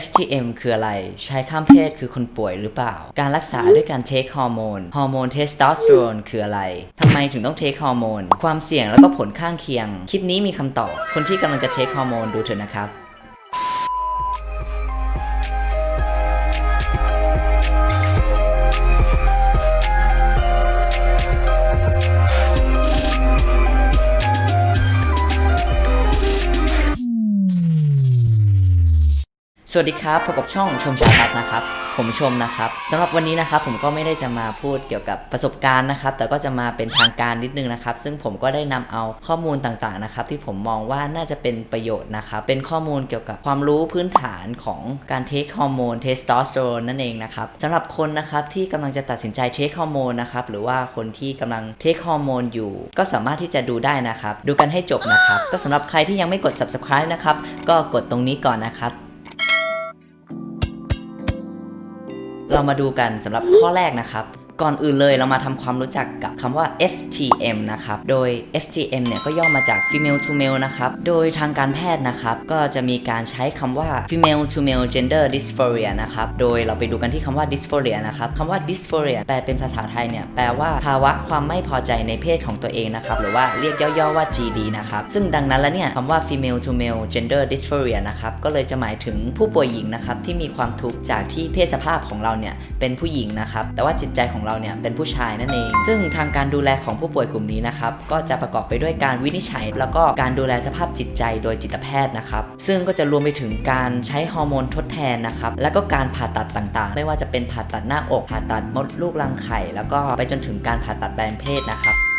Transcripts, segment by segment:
FGM คืออะไร ใช้ข้ามเพศคือคนป่วยหรือเปล่า การรักษาด้วยการเทคฮอร์โมน ฮอร์โมนเทสโทสเตอโรนคืออะไร ทำไมถึงต้องเทคฮอร์โมน ความเสี่ยงแล้วก็ผลข้างเคียง คลิปนี้มีคำตอบ คนที่กำลังจะเทคฮอร์โมนดูเถอะนะครับ สวัสดีครับพบกับช่องชมชาบัสนะครับ ผมชมนะครับสำหรับวันนี้นะครับผมก็ไม่ได้จะมาพูดเกี่ยวกับประสบการณ์นะครับ แต่ก็จะมาเป็นทางการนิดนึงนะครับ ซึ่งผมก็ได้นำเอาข้อมูลต่างๆนะครับ ที่ผมมองว่าน่าจะเป็นประโยชน์นะครับ เป็นข้อมูลเกี่ยวกับความรู้พื้นฐานของการเทคฮอร์โมนเทสโทสเตอโรนนั่นเองนะครับสำหรับคนนะครับที่กำลังจะตัดสินใจเทคฮอร์โมนนะครับหรือว่าคนที่กำลังเทคฮอร์โมนอยู่ ก็สามารถที่จะดูได้นะครับ ดูกันให้จบนะครับ ก็สำหรับใครที่ยังไม่กด subscribe นะครับก็กดตรงนี้ก่อนนะครับ เรามาดูกันสำหรับข้อแรกนะครับ ก่อนอื่นเลยเรามาทำความรู้จักกับคำว่า FGM นะครับ โดย FGM เนี่ยก็ย่อมาจาก female to male นะครับ โดยทางการแพทย์นะครับ ก็จะมีการใช้คำว่า female to male gender dysphoria นะครับ โดยเราไปดูกันที่คำว่า dysphoria นะครับคำว่า dysphoria แปลเป็นภาษาไทยเนี่ยแปลว่าภาวะความไม่พอใจในเพศของตัวเองนะครับ หรือว่าเรียกย่อๆว่า GD นะครับ ซึ่งดังนั้นแล้วเนี่ยคำว่า female to male gender dysphoria นะครับ ก็เลยจะหมายถึงผู้ป่วยหญิงนะครับที่มีความทุกข์จากที่เพศสภาพของเราเนี่ยเป็นผู้หญิงนะครับ แต่ว่าจิตใจของเราเนี่ยเป็นผู้ชายนั่นเอง ซึ่งทางการดูแลของผู้ป่วยกลุ่มนี้นะครับก็จะประกอบไปด้วยการวินิจฉัย แล้วก็การดูแลสภาพจิตใจโดยจิตแพทย์นะครับซึ่งก็จะรวมไปถึงการใช้ฮอร์โมนทดแทนนะครับแล้วก็การผ่าตัดต่างๆ ไม่ว่าจะเป็นผ่าตัดหน้าอกผ่าตัดมดลูกรังไข่ แล้วก็ไปจนถึงการผ่าตัดแปลงเพศนะครับ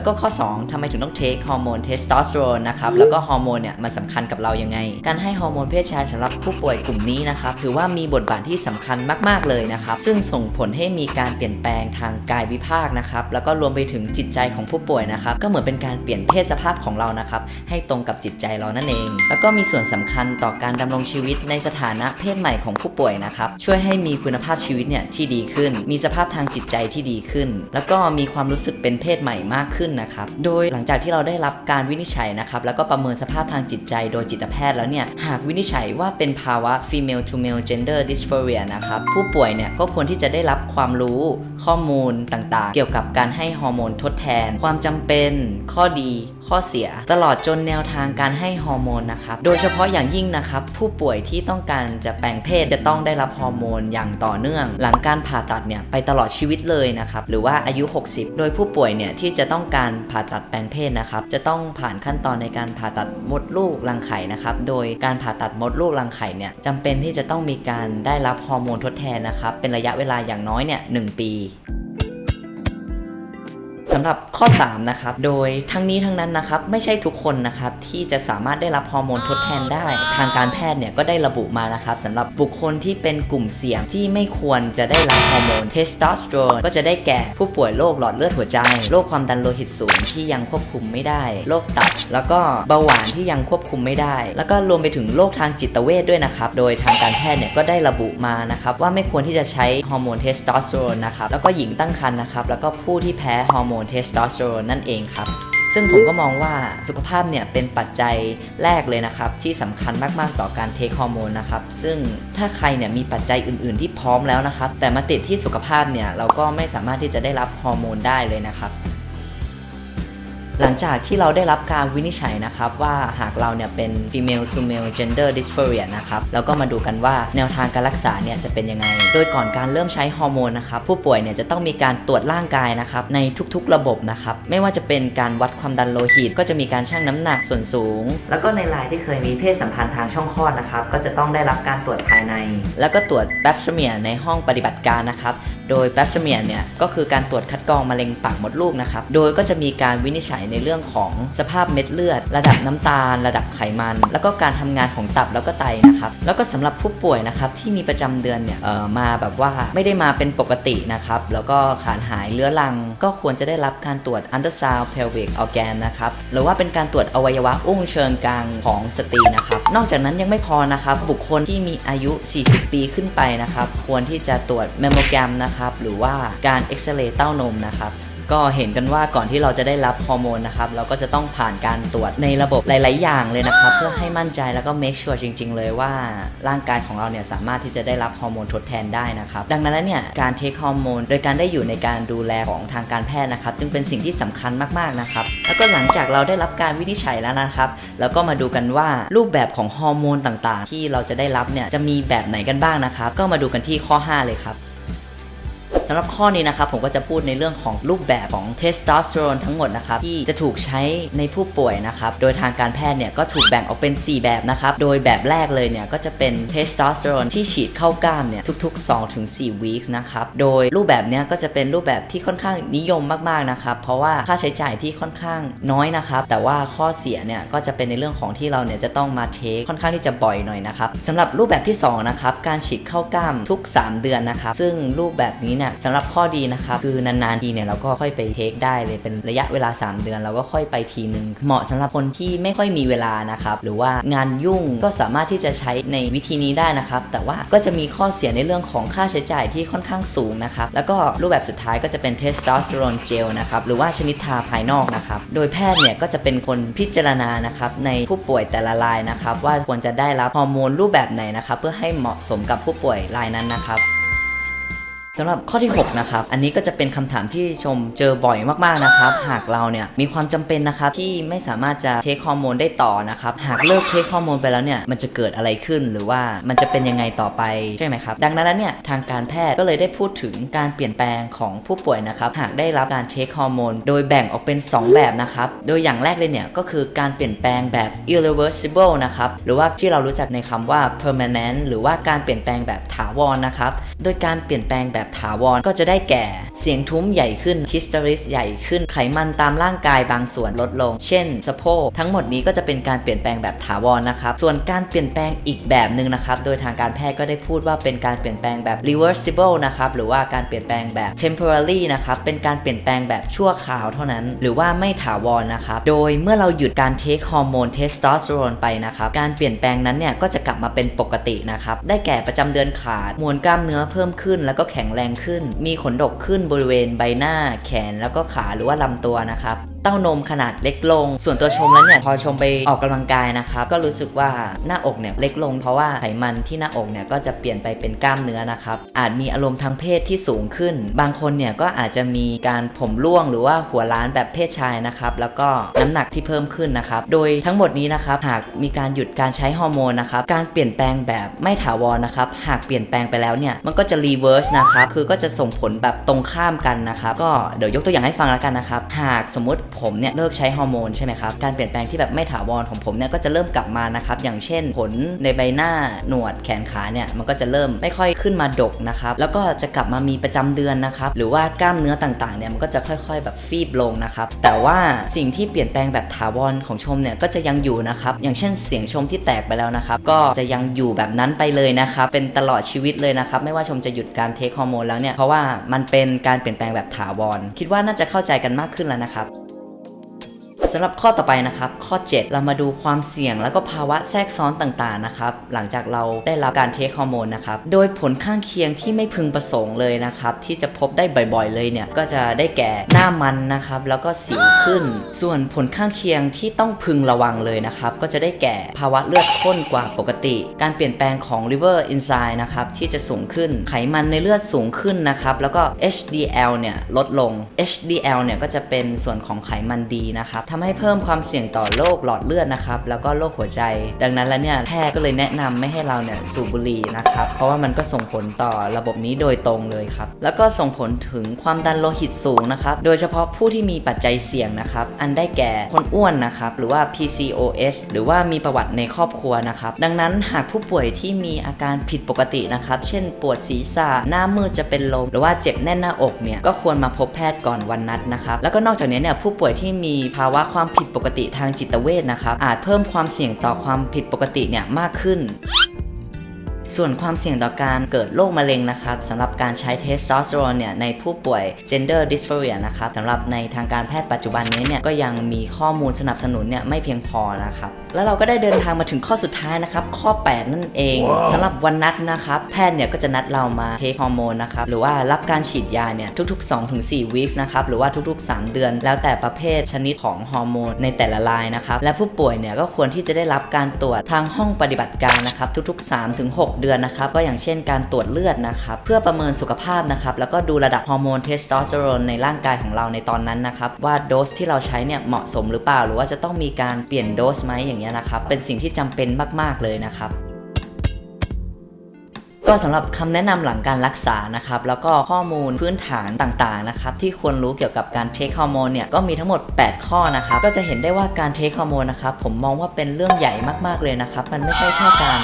แล้วก็ข้อ 2ทำไมถึงต้องเทคฮอร์โมนเทสโทสเตอโรนนะครับ แล้วก็ฮอร์โมนเนี่ยมันสำคัญกับเรายังไง การให้ฮอร์โมนเพศชายสำหรับผู้ป่วยกลุ่มนี้นะครับ ถือว่ามีบทบาทที่สำคัญมาก ๆ เลยนะครับ ซึ่งส่งผลให้มีการเปลี่ยนแปลงทางกายวิภาคนะครับ แล้วก็รวมไปถึงจิตใจของผู้ป่วยนะครับ ก็เหมือนเป็นการเปลี่ยนเพศสภาพของเรานะครับ ให้ตรงกับจิตใจเรานั่นเอง แล้วก็มีส่วนสำคัญต่อการดำรงชีวิตในสถานะเพศใหม่ของผู้ป่วยนะครับ ช่วยให้มีคุณภาพชีวิตเนี่ยที่ดีขึ้น มีสภาพทางจิตใจที่ดีขึ้น แล้วก็มีความรู้สึกเป็นเพศใหม่มากขึ้นนะครับ โดยหลังจากที่เราได้รับการวินิจฉัยนะครับ แล้วก็ประเมินสภาพทางจิตใจโดยจิตแพทย์แล้วเนี่ย หากวินิจฉัยว่าเป็นภาวะ female to male gender dysphoria นะครับ ผู้ป่วยเนี่ยก็ควรที่จะได้รับความรู้ข้อมูลต่างๆ เกี่ยวกับการให้ฮอร์โมนทดแทน ความจำเป็น ข้อดี ข้อเสีย ตลอดจนแนวทางการให้ฮอร์โมนนะครับ โดยเฉพาะอย่างยิ่งนะครับผู้ป่วยที่ต้องการจะแปลงเพศจะต้องได้รับฮอร์โมนอย่างต่อเนื่อง หลังการผ่าตัดเนี่ยไปตลอดชีวิตเลยนะครับหรือว่าอายุ 60 โดยผู้ป่วยเนี่ยที่จะต้องการผ่าตัดแปลงเพศนะครับจะต้องผ่านขั้นตอนในการผ่าตัดมดลูกรังไข่นะครับโดยการผ่าตัดมดลูกรังไข่เนี่ยจำเป็นที่จะต้องมีการได้รับฮอร์โมนทดแทนนะครับเป็นระยะเวลาอย่างน้อยเนี่ยหปี สำหรับข้อ 3 นะครับ โดยทั้งนี้ทั้งนั้นนะครับ ไม่ใช่ทุกคนนะครับที่จะสามารถได้รับฮอร์โมนทดแทนได้ ทางการแพทย์เนี่ยก็ได้ระบุมานะครับสำหรับบุคคลที่เป็นกลุ่มเสี่ยงที่ไม่ควรจะได้รับฮอร์โมนเทสโทสเตอโรนก็จะได้แก่ผู้ป่วยโรคหลอดเลือดหัวใจโรคความดันโลหิตสูงที่ยังควบคุมไม่ได้โรคตับ แล้วก็เบาหวานที่ยังควบคุมไม่ได้ แล้วก็รวมไปถึงโรคทางจิตเวชด้วยนะครับ โดยทางการแพทย์เนี่ยก็ได้ระบุมานะครับว่าไม่ควรที่จะใช้ฮอร์โมนเทสโทสเตอโรนนะครับแล้วก็หญิงตั้งครรภ์นะครับแล้วก็ผู้ที่แพ้ฮอร์โมนเทสโทสเตอโรนนั่นเองครับ ซึ่งผมก็มองว่าสุขภาพเนี่ยเป็นปัจจัยแรกเลยนะครับ ที่สำคัญมากๆต่อการเทคฮอร์โมนนะครับ ซึ่งถ้าใครเนี่ยมีปัจจัยอื่น ๆ ที่พร้อมแล้วนะครับ แต่มาติดที่สุขภาพเนี่ยเราก็ไม่สามารถที่จะได้รับฮอร์โมนได้เลยนะครับ หลังจากที่เราได้รับการวินิจฉัยนะครับว่าหากเราเนี่ยเป็น female to male gender dysphoria นะครับแล้วก็มาดูกันว่าแนวทางการรักษาเนี่ยจะเป็นยังไง โดยก่อนการเริ่มใช้ฮอร์โมนนะครับผู้ป่วยเนี่ยจะต้องมีการตรวจร่างกายนะครับในทุกๆระบบนะครับไม่ว่าจะเป็นการวัดความดันโลหิต ก็จะมีการชั่งน้ำหนักส่วนสูง แล้วก็ในรายที่เคยมีเพศสัมพันธ์ทางช่องคลอดนะครับก็จะต้องได้รับการตรวจภายใน แล้วก็ตรวจแบปสเมียในห้องปฏิบัติการนะครับโดยแบปสเมียเนี่ยก็คือการตรวจคัดกรองมะเร็งปากมดลูกนะครับโดยก็จะมีการวินิจฉัยในเรื่องของสภาพเม็ดเลือด ระดับน้ำตาล ระดับไขมัน แล้วก็การทำงานของตับแล้วก็ไตนะครับแล้วก็สำหรับผู้ป่วยนะครับที่มีประจำเดือนเนี่ยเออมาแบบว่าไม่ได้มาเป็นปกตินะครับแล้วก็ขาดหายเรื้อรัง ก็ควรจะได้รับการตรวจ ultrasound pelvic organ นะครับหรือว่าเป็นการตรวจอวัยวะอุ้งเชิงกรานของสตรีนะครับนอกจากนั้นยังไม่พอนะครับบุคคลที่มีอายุ 40 ปีขึ้นไปนะครับควรที่จะตรวจแมมโมแกรมนะครับหรือว่าการเอ็กซเรย์เต้านมนะครับ ก็เห็นกันว่าก่อนที่เราจะได้รับฮอร์โมนนะครับเราก็จะต้องผ่านการตรวจในระบบหลาย ๆ อย่างเลยนะครับ เพื่อให้มั่นใจแล้วก็ make sure จริง ๆ เลยว่าร่างกายของเราเนี่ยสามารถที่จะได้รับฮอร์โมนทดแทนได้นะครับ ดังนั้นเนี่ยการเทคฮอร์โมนโดยการได้อยู่ในการดูแลของทางการแพทย์นะครับ จึงเป็นสิ่งที่สำคัญมาก ๆ นะครับ แล้วก็หลังจากเราได้รับการวินิจฉัยแล้วนะครับ แล้วก็มาดูกันว่ารูปแบบของฮอร์โมนต่าง ๆ ที่เราจะได้รับเนี่ยจะมีแบบไหนกันบ้างนะครับ ก็มาดูกันที่ข้อ 5 เลยครับ สำหรับข้อนี้นะครับผมก็จะพูดในเรื่องของรูปแบบของเทสโทสเตอโรนทั้งหมดนะครับที่จะถูกใช้ในผู้ป่วยนะครับโดยทางการแพทย์เนี่ยก็ถูกแบ่งออกเป็น 4 แบบนะครับโดยแบบแรกเลยเนี่ยก็จะเป็นเทสโทสเตอโรนที่ฉีดเข้ากล้ามเนี่ยทุก ๆ 2-4 weeks นะครับโดยรูปแบบเนี้ยก็จะเป็นรูปแบบที่ค่อนข้างนิยมมากๆนะครับเพราะว่าค่าใช้จ่ายที่ค่อนข้างน้อยนะครับแต่ว่าข้อเสียเนี่ยก็จะเป็นในเรื่องของที่เราเนี่ยจะต้องมาเทคค่อนข้างที่จะบ่อยหน่อยนะครับสำหรับรูปแบบที่สองนะครับการฉีดเข้ากล้ามทุก 3 เดือนนะครับซึ่งรูปแบบนี้เนี่ยสำหรับข้อดีนะครับคือนานๆทีเนี่ยเราก็ค่อยไปเทคได้เลยเป็นระยะเวลา 3 เดือนเราก็ค่อยไปทีนึงเหมาะสำหรับคนที่ไม่ค่อยมีเวลานะครับหรือว่างานยุ่งก็สามารถที่จะใช้ในวิธีนี้ได้นะครับแต่ว่าก็จะมีข้อเสียในเรื่องของค่าใช้จ่ายที่ค่อนข้างสูงนะครับแล้วก็รูปแบบสุดท้ายก็จะเป็นเทสโทสเตอโรนเจลนะครับหรือว่าชนิดทาภายนอกนะครับโดยแพทย์เนี่ยก็จะเป็นคนพิจารณานะครับในผู้ป่วยแต่ละรายนะครับว่าควรจะได้รับฮอร์โมนรูปแบบไหนนะครับเพื่อให้เหมาะสมกับผู้ป่วยรายนั้นนะครับ สำหรับข้อที่ 6 นะครับ อันนี้ก็จะเป็นคำถามที่ชมเจอบ่อยมากๆนะครับ หากเราเนี่ยมีความจำเป็นนะครับที่ไม่สามารถจะเทคฮอร์โมนได้ต่อนะครับ หากเลิกเทคฮอร์โมนไปแล้วเนี่ยมันจะเกิดอะไรขึ้นหรือว่ามันจะเป็นยังไงต่อไปใช่ไหมครับ ดังนั้นแล้วเนี่ยทางการแพทย์ก็เลยได้พูดถึงการเปลี่ยนแปลงของผู้ป่วยนะครับหากได้รับการเทคฮอร์โมนโดยแบ่งออกเป็น 2 แบบนะครับ โดยอย่างแรกเลยเนี่ยก็คือการเปลี่ยนแปลงแบบ irreversible นะครับหรือว่าที่เรารู้จักในคำว่า permanent หรือว่าการเปลี่ยนแปลงแบบถาวรนะครับโดยการเปลี่ยนแปลงแบบถาวรก็จะได้แก่ เสียงทุ้มใหญ่ขึ้นคิสตริสใหญ่ขึ้นไขมันตามร่างกายบางส่วนลดลง เช่นสะโพกทั้งหมดนี้ก็จะเป็นการเปลี่ยนแปลงแบบถาวรนะครับ ส่วนการเปลี่ยนแปลงอีกแบบหนึ่งนะครับ โดยทางการแพทย์ก็ได้พูดว่าเป็นการเปลี่ยนแปลงแบบ reversible นะครับหรือว่าการเปลี่ยนแปลงแบบ temporary นะครับเป็นการเปลี่ยนแปลงแบบชั่วคราวเท่านั้น หรือว่าไม่ถาวรนะครับ โดยเมื่อเราหยุดการเทคฮอร์โมนเทสโทสเตอโรนไปนะครับการเปลี่ยนแปลงนั้นเนี่ยก็จะกลับมาเป็นปกตินะครับได้แก่ประจำเดือนขาดมวลกล้ามเนื้อเพิ่มขึ้น แล้วก็แข็งแรงขึ้น มีขนดกขึ้นบริเวณใบหน้าแขนแล้วก็ขาหรือว่าลำตัวนะครับ เต้านมขนาดเล็กลง ส่วนตัวชมแล้วเนี่ยพอชมไปออกกำลังกายนะครับ ก็รู้สึกว่าหน้าอกเนี่ยเล็กลง เพราะว่าไขมันที่หน้าอกเนี่ยก็จะเปลี่ยนไปเป็นกล้ามเนื้อนะครับ อาจมีอารมณ์ทางเพศที่สูงขึ้น บางคนเนี่ยก็อาจจะมีการผมร่วงหรือว่าหัวล้านแบบเพศชายนะครับ แล้วก็น้ำหนักที่เพิ่มขึ้นนะครับ โดยทั้งหมดนี้นะครับหากมีการหยุดการใช้ฮอร์โมนนะครับการเปลี่ยนแปลงแบบไม่ถาวรนะครับหากเปลี่ยนแปลงไปแล้วเนี่ยมันก็จะรีเวิร์สนะครับคือก็จะส่งผลแบบตรงข้ามกันนะครับก็เดี๋ยวยกตัวอย่างให้ฟังแล้วกันนะครับหากสมมติผมเนี่ยเลิกใช้ฮอร์โมนใช่ไหมครับ การเปลี่ยนแปลงที่แบบไม่ถาวรของผมเนี่ยก็จะเริ่มกลับมานะครับ อย่างเช่นขนในใบหน้าหนวดแขนขาเนี่ยมันก็จะเริ่มไม่ค่อยขึ้นมาดกนะครับ แล้วก็จะกลับมามีประจำเดือนนะครับ หรือว่ากล้ามเนื้อต่างๆเนี่ยมันก็จะค่อย ๆ แบบฟีบลงนะครับ แต่ว่าสิ่งที่เปลี่ยนแปลงแบบถาวรของชมเนี่ยก็จะยังอยู่นะครับ อย่างเช่นเสียงชมที่แตกไปแล้วนะครับ ก็จะยังอยู่แบบนั้นไปเลยนะครับ เป็นตลอดชีวิตเลยนะครับ ไม่ว่าชมจะหยุดการเทคฮอร์โมนแล้วเนี่ย เพราะว่ามันเป็นการเปลี่ยนแปลงแบบถาวร คิดว่าน่าจะเข้าใจกันมากขึ้นแล้วนะครับ สำหรับข้อต่อไปนะครับ ข้อ 7 เรามาดูความเสี่ยงแล้วก็ภาวะแทรกซ้อนต่างๆนะครับหลังจากเราได้รับการเทคฮอร์โมนนะครับโดยผลข้างเคียงที่ไม่พึงประสงค์เลยนะครับที่จะพบได้บ่อยๆเลยเนี่ยก็จะได้แก่หน้ามันนะครับแล้วก็สิวขึ้น ส่วนผลข้างเคียงที่ต้องพึงระวังเลยนะครับก็จะได้แก่ภาวะเลือดข้นกว่าปกติ การเปลี่ยนแปลงของ liver enzyme นะครับที่จะสูงขึ้นไขมันในเลือดสูงขึ้นนะครับแล้วก็ HDL เนี่ยลดลง HDL เนี่ยก็จะเป็นส่วนของไขมันดีนะครับทำให้เพิ่มความเสี่ยงต่อโรคหลอดเลือดนะครับ แล้วก็โรคหัวใจ ดังนั้นแล้วเนี่ยแพทย์ก็เลยแนะนำไม่ให้เราเนี่ยสูบบุหรี่นะครับ เพราะว่ามันก็ส่งผลต่อระบบนี้โดยตรงเลยครับ แล้วก็ส่งผลถึงความดันโลหิตสูงนะครับ โดยเฉพาะผู้ที่มีปัจจัยเสี่ยงนะครับ อันได้แก่คนอ้วนนะครับ หรือว่า PCOS หรือว่ามีประวัติในครอบครัวนะครับ ดังนั้นหากผู้ป่วยที่มีอาการผิดปกตินะครับ เช่นปวดศีรษะ หน้ามืดจะเป็นลม หรือว่าเจ็บแน่นหน้าอกเนี่ย ก็ควรมาพบแพทย์ก่อนวันนัดนะครับ แล้วก็นอกจากนี้เนี่ยผู้ป่วยที่มีภาวะความผิดปกติทางจิตเวชนะครับอาจเพิ่มความเสี่ยงต่อความผิดปกติเนี่ยมากขึ้น ส่วนความเสี่ยงต่อการเกิดโรคมะเร็งนะครับสำหรับการใช้เทสโทสเตอโรนเนี่ยในผู้ป่วย gender dysphoria นะครับสำหรับในทางการแพทย์ปัจจุบันนี้เนี่ยก็ยังมีข้อมูลสนับสนุนเนี่ยไม่เพียงพอนะครับแล้วเราก็ได้เดินทางมาถึงข้อสุดท้ายนะครับข้อ 8 นั่นเองสำหรับวันนัดนะครับแพทย์เนี่ยก็จะนัดเรามาเทคฮอร์โมนนะครับหรือว่ารับการฉีดยาเนี่ยทุก ๆ 2-4วีคนะครับหรือว่าทุก ๆ 3 เดือน แล้วแต่ประเภทชนิดของฮอร์โมนในแต่ละรายนะครับและผู้ป่วยเนี่ยก็ควรที่จะได้รับการตรวจทางห้องปฏิบัติการนะครับทุก ๆ 3-6เดือนนะครับก็อย่างเช่นการตรวจเลือดนะครับเพื่อประเมินสุขภาพนะครับแล้วก็ดูระดับฮอร์โมนเทสโทสเตอโรนในร่างกายของเราในตอนนั้นนะครับว่าโดสที่เราใช้เนี่ยเหมาะสมหรือเปล่า หรือว่าจะต้องมีการเปลี่ยนโดสไหมอย่างเงี้ยนะครับเป็นสิ่งที่จำเป็นมาก ๆเลยนะครับก็สำหรับคำแนะนำหลังการรักษานะครับ แล้วก็ข้อมูลพื้นฐานต่างๆนะครับที่ควรรู้เกี่ยวกับการเทคฮอร์โมนเนี่ยก็มีทั้งหมด 8 ข้อนะครับ ก็จะเห็นได้ว่าการเทคฮอร์โมนนะครับผมมองว่าเป็นเรื่องใหญ่มากๆเลยนะครับ มันไม่ใช่แค่การ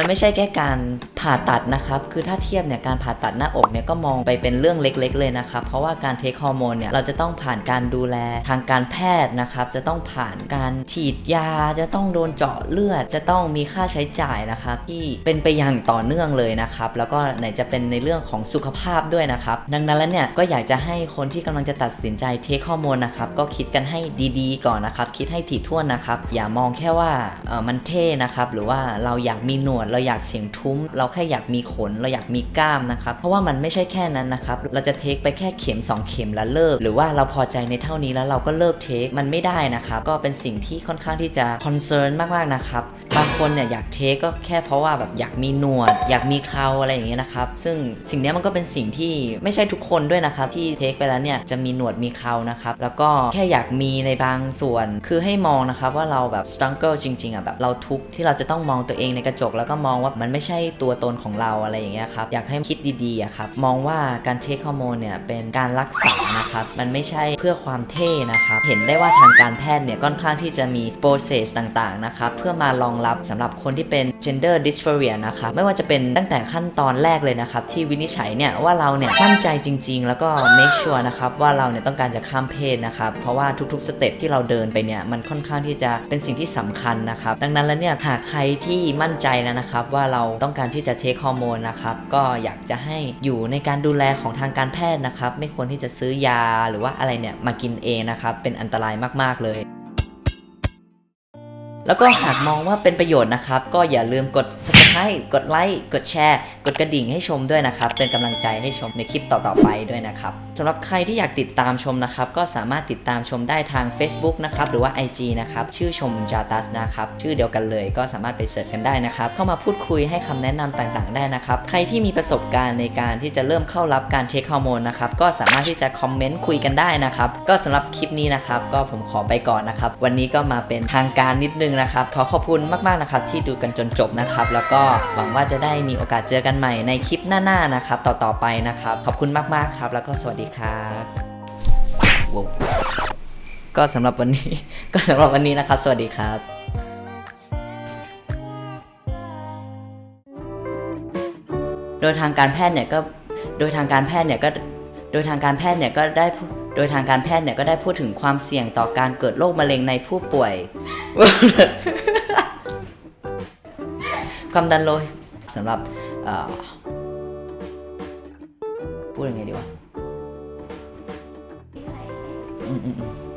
มันไม่ใช่แค่การผ่าตัดนะครับคือถ้าเทียบเนี่ยการผ่าตัดหน้าอกเนี่ยก็มองไปเป็นเรื่องเล็ก ๆ เลยนะครับเพราะว่าการเทคฮอร์โมนเนี่ยเราจะต้องผ่านการดูแลทางการแพทย์นะครับจะต้องผ่านการฉีดยา จะต้องโดนเจาะเลือด จะต้องมีค่าใช้จ่ายนะครับที่เป็นไปอย่างต่อเนื่องเลยนะครับแล้วก็ไหนจะเป็นในเรื่องของสุขภาพด้วยนะครับดังนั้นแล้วเนี่ยก็อยากจะให้คนที่กำลังจะตัดสินใจเทคฮอร์โมนนะครับก็คิดกันให้ดีๆ ก่อนนะครับคิดให้ถี่ถ้วนนะครับอย่ามองแค่ว่าเออมันเท่นะครับหรือว่าเราอยากมีหนวดเราอยากเสียงทุ้มเราแค่อยากมีขน เราอยากมีกล้ามนะครับ เพราะว่ามันไม่ใช่แค่นั้นนะครับ เราจะเทคไปแค่เข็ม 2 เข็มแล้วเลิก หรือว่าเราพอใจในเท่านี้แล้วเราก็เลิกเทค มันไม่ได้นะครับ ก็เป็นสิ่งที่ค่อนข้างที่จะคอนเซิร์นมากๆนะครับ บางคนเนี่ยอยากเทคก็แค่เพราะว่าแบบอยากมีหนวด อยากมีเคราอะไรอย่างเงี้ยนะครับ ซึ่งสิ่งนี้มันก็เป็นสิ่งที่ไม่ใช่ทุกคนด้วยนะครับที่เทคไปแล้วเนี่ยจะมีหนวดมีเครานะครับ แล้วก็แค่อยากมีในบางส่วน คือให้มองนะครับว่าเราแบบสตังเกิลจริงๆอะแบบเราทุกที่เราจะต้องมองตัวเองในกระจกแล้วก็มองว่ามันไม่ใช่ตัวตนของเราอะไรอย่างเงี้ยครับอยากให้คิดดีๆอะครับมองว่าการเทคฮอร์โมนเนี่ยเป็นการรักษานะครับมันไม่ใช่เพื่อความเท่นะครับเห็นได้ว่าทางการแพทย์เนี่ยค่อนข้างที่จะมีโปรเซสต่างๆนะครับเพื่อมารองรับสำหรับคนที่เป็น gender dysphoria นะครับไม่ว่าจะเป็นตั้งแต่ขั้นตอนแรกเลยนะครับที่วินิจฉัยเนี่ยว่าเราเนี่ยมั่นใจจริง ๆ แล้วก็ make sure นะครับว่าเราเนี่ยต้องการจะข้ามเพศนะครับเพราะว่าทุกๆสเต็ปที่เราเดินไปเนี่ยมันค่อนข้างที่จะเป็นสิ่งที่สำคัญนะครับดังนั้นแล้วเนี่ยหากใครที่มั่นใจแล้วนะครับว่าเราต้องการที่จะะเทคฮอร์โมนนะครับก็อยากจะให้อยู่ในการดูแลของทางการแพทย์นะครับ ไม่ควรที่จะซื้อยาหรือว่าอะไรเนี่ยมากินเองนะครับ เป็นอันตรายมาก ๆ เลยแล้วก็หากมองว่าเป็นประโยชน์นะครับ ก็อย่าลืมกด subscribe กดไลค์ กดแชร์ กดกระดิ่งให้ชมด้วยนะครับ เป็นกำลังใจให้ชมในคลิปต่อๆไปด้วยนะครับ สำหรับใครที่อยากติดตามชมนะครับ ก็สามารถติดตามชมได้ทาง Facebook นะครับ หรือว่า IG นะครับ ชื่อชมจาตัสนะครับ ชื่อเดียวกันเลยก็สามารถไปเสิร์ชกันได้นะครับ เข้ามาพูดคุยให้คำแนะนำต่างๆ ได้นะครับ ใครที่มีประสบการณ์ในการที่จะเริ่มเข้ารับการเทคฮอร์โมนนะครับ ก็สามารถที่จะคอมเมนต์คุยกันได้นะครับ ก็สำหรับคลิปนี้นะครับ ก็ผมขอไปก่อนนะครับ วันนี้ก็มาเป็นทางการนิดนึงนะครับ ขอขอบคุณมากๆนะครับที่ดูกันจนจบนะครับ แล้วก็หวังว่าจะได้มีโอกาสเจอกันใหม่ในคลิปหน้าๆนะครับ ต่อๆไปนะครับ ขอบคุณมากๆครับ แล้วก็สวัสดีครับก็สำหรับวันนี้ ก็สำหรับวันนี้นะครับ สวัสดีครับโดยทางการแพทย์เนี่ยก็โดยทางการแพทย์เนี่ยก็โดยทางการแพทย์เนี่ยก็ได้โดยทางการแพทย์เนี่ยก็ได้พูดถึงความเสี่ยงต่อการเกิดโรคมะเร็งในผู้ป่วย ความดันโลหิตสำหรับพูดยังไงดีวะ อืมอืมอืม